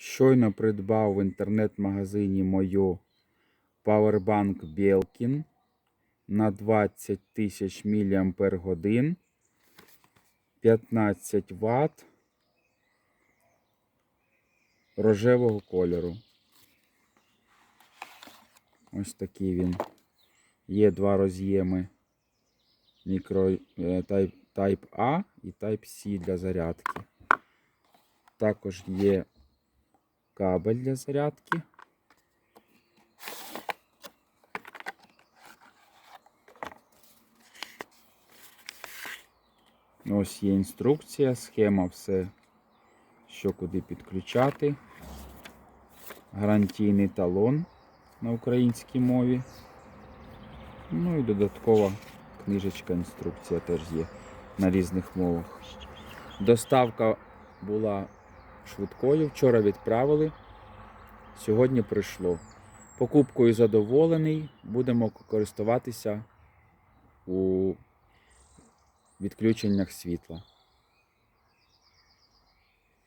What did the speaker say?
Щойно придбав в інтернет-магазині мою Powerbank Belkin на 20 тисяч мАч, 15 Вт рожевого кольору. Ось такий він. Є два роз'єми мікро, е, Type, Type A і Type C для зарядки. Також є кабель для зарядки. Ось є інструкція, схема, все, що куди підключати. Гарантійний талон на українській мові. Ну і додаткова книжечка, інструкція теж є на різних мовах. Доставка була швидкою. Вчора відправили, сьогодні прийшло. Покупкою задоволений, будемо користуватися у відключеннях світла.